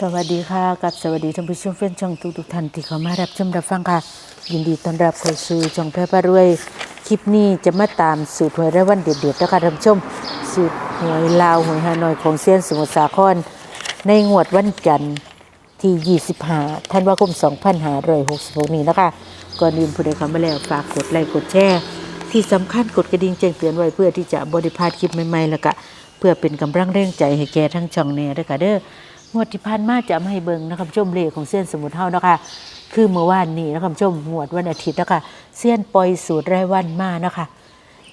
สวัสดีค่ะกับสวัสดีท่านผู้ชมแฟนช่องทุกทุกท่านที่เข้ามารับชมรับฟังค่ะ ยินดีต้อนรับเข้าสู่ช่องแพร่พารวย คลิปนี้จะมาตามสูตรหวยรายวันเด็ดๆนะคะท่านผู้ชม สูตรหวยลาวหวยฮานอยของเซียนสมุทรสาคร ในงวดวันจันทร์ที่ 25ธันวาคม 2566 นี้นะคะก่อนอื่นผู้ใดเข้ามาแล้วฝากกดไลค์กดแชร์ที่สำคัญกดกระดิ่งแจ้งเตือนไว้เพื่อที่จะบริพาดคลิปใหม่ๆแล้วก็เพื่อเป็นกำลังแรงใจให้แก่ทั้งช่องแน่ด้วยค่ะเด้อ งวดที่ผ่านมาจะไมาให้เบิ่งนะครับชมเลขของเส้ยนสมุทรเฮานะคะคือเมื่อวานนี้นะครับชมงวดวันอาทิตย์นะคะเส้ยนปล่อยสูตรรายวันมานะคะ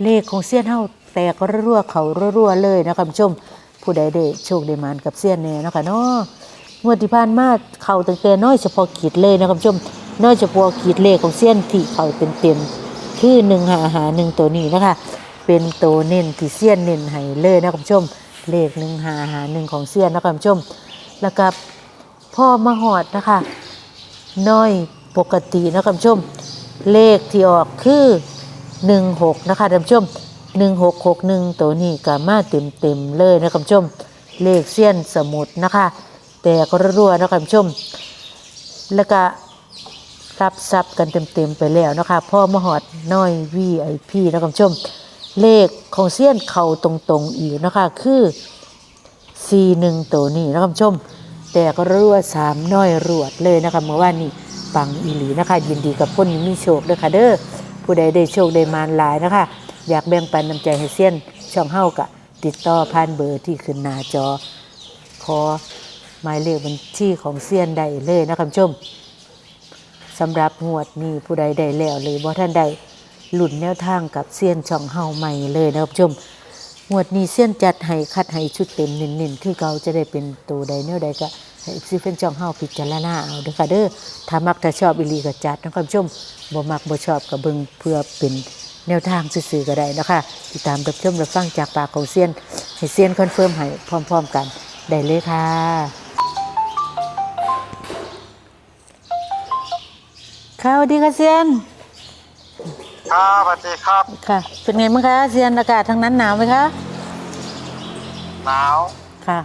เลขของเส้ยนเฮาแตกรั่วเขารั่วเลยนะครับชมผู้ใดได้โชคได้มานกับเส้ยนแน่นะคะเนาะงวดที่ผ่านมาเข่าตั้งแต่น้อยเฉพาะขีดเลยนะครับชมน้อยเฉพาะขีดเลขของเส้ยนที่เข่าเต็มๆคือหนึ่งหาหาหนึ่งตัวนี้นะคะ เป็นตัวเน้นที่เสี้ยนเน้นให้เลยนะครับชมเลขหนึ่งหาหาหนึ่งของเสี้ยนนะครับชม แล้วก็พ่อมาหอดนะคะ น้อยปกตินะครับชม เลขที่ออกคือหนึ่งหกนะคะท่านผู้ชมหนึ่งหกหกหนึ่งตัวนี้ก็มาเต็มเต็มๆเลยนะครับชม เลขเสี้ยนสมุดนะคะ แต่ก็รัวๆนะครับชม แล้วก็รับทรัพย์กันเต็มๆไปแล้วนะคะ พ่อมหอดน้อย VIP นะคุณผู้ชม เลขของเสี้ยนเข่าตรงๆอีกนะคะ คือ C1 ตัวนี้นะคุณผู้ชม แต่ก็รั่วสามน้อยรวดเลยนะคะเมื่อวานนี้ปังอีหลีนะคะ ยินดีกับคนมีโชคด้วยค่ะเด้อผู้ใดได้โชคได้มานหลายนะคะ อยากแบ่งปันน้ำใจให้เสี้ยนช่องเฮากะติดต่อผ่านเบอร์ที่ขึ้นหน้าจอ ขอหมายเลขบัญชีของเสี้ยนได้เลยนะคุณผู้ชมสำหรับงวดนี้ผู้ใดได้แล้วหรือบ่ท่านใดหลุ่นแนวทางกับเซียนช่องเฮาใหม่เลยนะครับชม งวดนี้เซียนจัดให้คัดให้ชุดเต็มเน้นๆคือเขาจะได้เป็นตัวใดแนวใดก็ให้ซีเฟนช่องเฮาพิจารณาเอาเด้อค่ะเด้อถ้ามักถ้าชอบอีหลีก็จัดนะครับผู้ชมบ่มักบ่ชอบก็เบิ่งเพื่อเป็นแนวทางซื่อๆก็ได้นะคะติดตามรับชมรับฟังจากปากของเซียนให้เซียนคอนเฟิร์มให้พร้อม ๆ กันได้เลยค่ะค่ะสวัสดีค่ะเซียน ครับสวัสดีครับ ค่ะ เป็นไงบ้างคะเซียนอากาศทางนั้นหนาวไหมคะ หนาว ค่ะ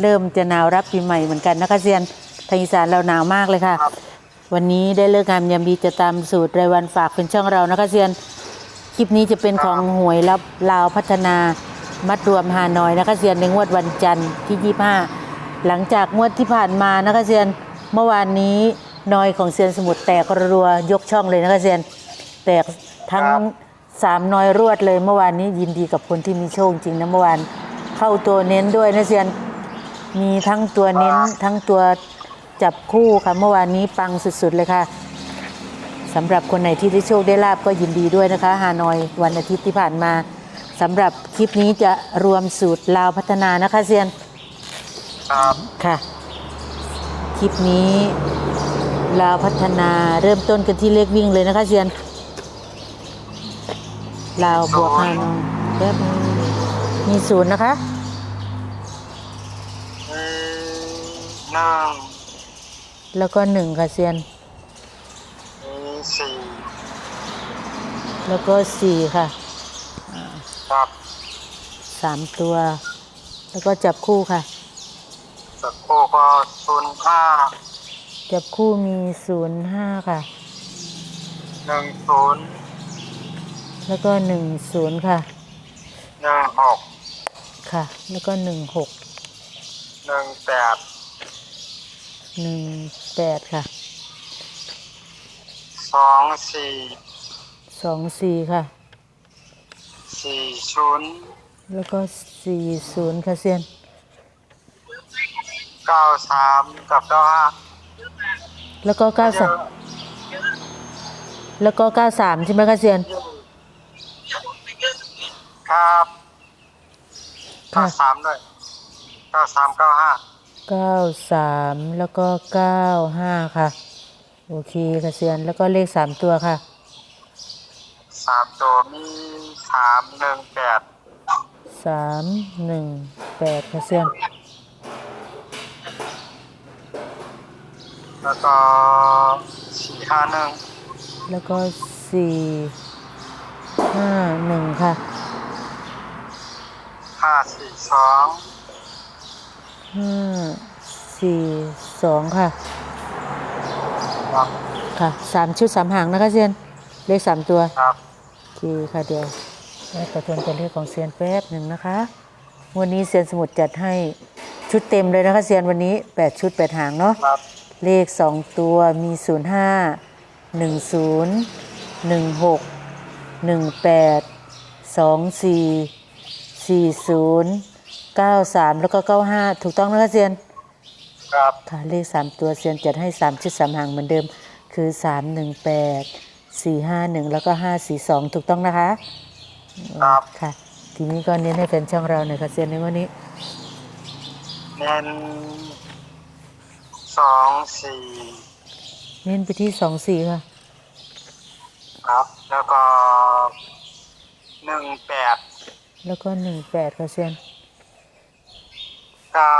เริ่มจะหนาวรับปีใหม่เหมือนกันนะคะเซียน ทางอีสานเราหนาวมากเลยค่ะ ครับ วันนี้ได้เลิกงามยามดีจะตามสูตรรายวันฝากเป็นช่องเรานะคะเซียน คลิปนี้จะเป็นของหวยรับลาวพัฒนามัดรวมฮานอยนะคะเซียนในงวดวันจันทร์ที่ 25 หลังจากงวดที่ผ่านมานะคะเซียน เมื่อวานนี้นอยของเซียนสมุทรแตกรัวๆยกช่องเลยนะคะเซียน แตก ทั้งสามนอยรวดเลยเมื่อวานนี้ยินดีกับคนที่มีโชคจริงนะเมื่อวานเข้าตัวเน้นด้วยนะเซียนมีทั้งตัวเน้นทั้งตัวจับคู่ค่ะเมื่อวานนี้ปังสุดๆเลยค่ะสำหรับคนไหนที่ได้โชคได้ลาบก็ยินดีด้วยนะคะฮานอยวันอาทิตย์ที่ผ่านมาสำหรับคลิปนี้จะรวมสูตรลาวพัฒนานะคะเซียน ครับค่ะ คลิปนี้ลาวพัฒนาเริ่มต้นกันที่เลขวิ่งเลยนะคะเซียน ลาวบวกฮานอยแป๊บนึงมีศูนย์นะคะมีหนึ่งแล้วก็หนึ่งค่ะเซียน มีสี่แล้วก็สี่ค่ะครับสามตัว แล้วก็จับคู่ค่ะ สักครู่ก็ศูนย์ห้าจับคู่มีศูนย์ห้าค่ะหนึ่งศูนย์ แล้วก็หนึ่งศูนย์ค่ะหนึ่งหกค่ะ แล้วก็หนึ่งหกหนึ่งแปดหนึ่งแปดค่ะสองสี่สองสี่ค่ะสี่ศูนย์แล้วก็สี่ศูนย์ค่ะเซียนเก้าสามกับเก้าห้าแล้วก็เก้าสามแล้วก็เก้าสามใช่ไหมคะเซียน ครับเก้าค่ะสามด้วยเก้าสามเก้าห้าเก้าสามแล้วก็เก้าห้าค่ะ โอเคค่ะเซียนแล้วก็เลขสามตัวค่ะสามตัวมีสามหนึ่งแปดสามหนึ่งแปดค่ะเซียนแล้วก็สี่ห้าหนึ่งแล้วก็สี่ห้าหนึ่งค่ะห้า สี่สองห้าสี่สองค่ะ ครับ ค่ะสามชุดสามหางนะคะเซียน เลขสามตัวครับ โอเคค่ะเดี๋ยวแม่ประทวนตัวเลขของเซียนแป๊บหนึ่งนะคะ วันนี้เซียนสมุดจัดให้ชุดเต็มเลยนะคะเซียนวันนี้แปดชุดแปดหางเนาะ ครับ เลขสองตัวมีศูนย์ห้าหนึ่งศูนย์หนึ่งหกหนึ่งแปดสองสี่ สี่ศูนย์เก้าสามแล้วก็เก้าห้าถูกต้องนะคะเซียน ครับค่ะเลขสามตัวเซียนจัดให้สามชุดสามหางเหมือนเดิม คือสามหนึ่งแปดสี่ห้าหนึ่งแล้วก็ห้าสี่สองถูกต้องนะคะ ครับค่ะ ทีนี้ก็เน้นให้แฟนช่องเราหน่อยค่ะเซียนในวันนี้เน้นสองสี่เน้นไปที่สองสี่ค่ะ ครับ แล้วก็หนึ่งแปด แล้วก็หนึ่งแปดค่ะเซียนเก้า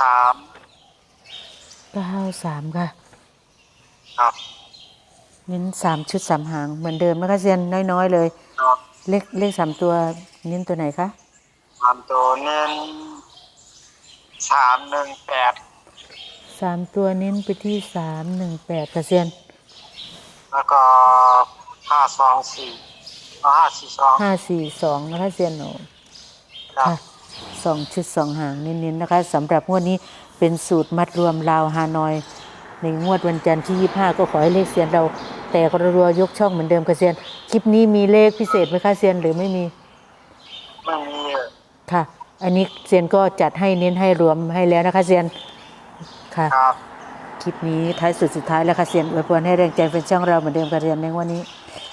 สามเก้าสามค่ะ ครับเน้นสามชุดสามหางเหมือนเดิมนะคะเซียนน้อยๆเลย ครับเลขเลขสามตัวเน้นตัวไหนคะสามตัวเน้นสามหนึ่งแปดสามตัวเน้นไปที่สามหนึ่งแปดค่ะเซียนแล้วก็ห้าสองสี่ แล้วห้าสี่สองห้าสี่สองนะคะเซียนโอครับค่ะสองชุดสองหางเน้นๆนะคะสำหรับงวดนี้เป็นสูตรมัดรวมลาวฮานอย ในงวดวันจันทร์ที่ 25 ก็ขอให้เลขเซียนเราแต่กระรัวยกช่องเหมือนเดิมค่ะเซียน คลิปนี้มีเลขพิเศษไหมคะเซียนหรือไม่มีไม่มีค่ะ อันนี้เซียนก็จัดให้เน้นให้รวมให้แล้วนะคะเซียนค่ะ ครับ คลิปนี้ท้ายสุดสุดท้ายแล้วค่ะเซียนอวยพรให้แรงใจเป็นช่างเราเหมือนเดิมค่ะเซียนในวันนี้ครับ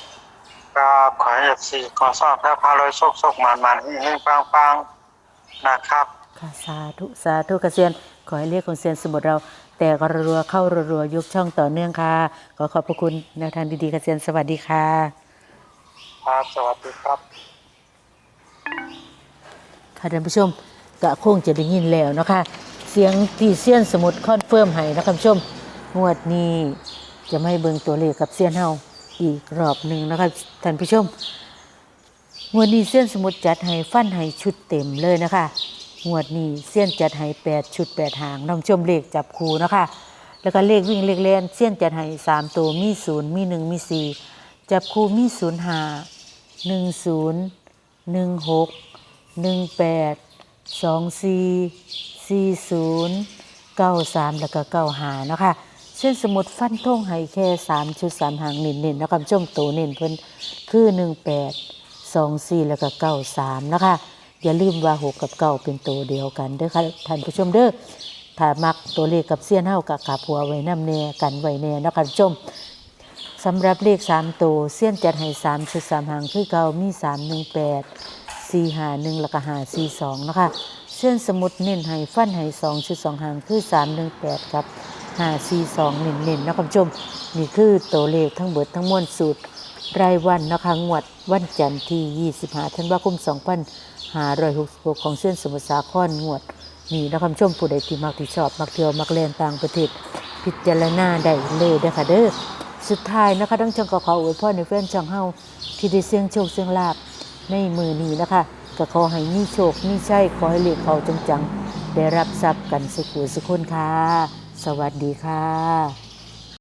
ขอให้เอฟซีขอสอบแพ้พาลอยโชคโชคมันมันๆเฮงๆปังๆนะครับ ค่ะสาธุสาธุค่ะเซียน ขอให้เรียกของเซียนสมุดเรา แต่กระรัวเข้ารัวๆยกช่องต่อเนื่องค่ะ ขอขอบพระคุณแนวทางดีๆค่ะเซียนสวัสดีค่ะ ครับ สวัสดีครับ ค่ะท่านผู้ชมกะคงจะได้ยินแล้วเนาะคะเสียงที่เซียนสมุดคอนเฟิร์มให้นะคุณผู้ชมงวดนี้จะไม่เบิ่งตัวเลขกับเซียนเฮา อีกรอบหนึ่งนะคะท่านผู้ชมงวดนี้เซียนสมุดจัดให้ฟันให้ชุดเต็มเลยนะคะงวดนี้เซียนจัดให้แปดชุดแปดหางน้องชมเลขจับคูนะคะ แล้วก็เลขวิ่งเลขเล่นเซียนจัดให้สามตัวมีศูนย์มีหนึ่งมีสี่จับคูมีศูนย์ห้าหนึ่งศูนย์หนึ่งหกหนึ่งแปดสองสี่สี่ศูนย์เก้าสามแล้วก็เก้าหานะคะ เส้นสมุดฟันท่งให้แค่สามชุดสามหางเน้นๆนะคะช่วงโตเน้นเพิ่นคือหนึ่งแปดสองสี่แล้วก็เก้าสามนะคะ อย่าลืมว่าหกกับเก้าเป็นตัวเดียวกันเด้อค่ะท่านผู้ชมเด้อถ้ามักตัวเลขกับเสี้ยนเฮากับกาผัวไว้น้ำแน่กันไว้แน่นะคะชมสำหรับเลขสามตัวเสี้ยนจัดให้สามชุดสามหางคือเก่ามีสามหนึ่งแปดสี่หาหนึ่งแล้วก็หาสี่สองนะคะเส้นสมุดเน้นให้ฟันให้สองชุดสองหางคือสามหนึ่งแปดกับ หาสี่สองเน้นๆนะคุณผู้ชม นี่คือตัวเลขทั้งเบิดทั้งมวลสูตร รายวันนะคะงวดวันจันทร์ที่ 25ธันวาคม2566 ของเส้นสมุทรสาครงวด นี่นะคุณผู้ชมผู้ใดที่มักที่ชอบ มักเที่ยวมักเล่นต่างประเทศ พิจารณาได้เลยเด้อค่ะเด้อสุดท้ายนะคะทั้งจังก็ขออวยพรในแฟนช่องเฮาที่ได้เสียงโชคเสียงลาบในมือนี้นะคะก็ขอให้มีโชคมีชัยขอให้เลขเขาจังๆ ได้รับทรัพย์กันสุขุสุขคนค่ะ สวัสดีค่ะ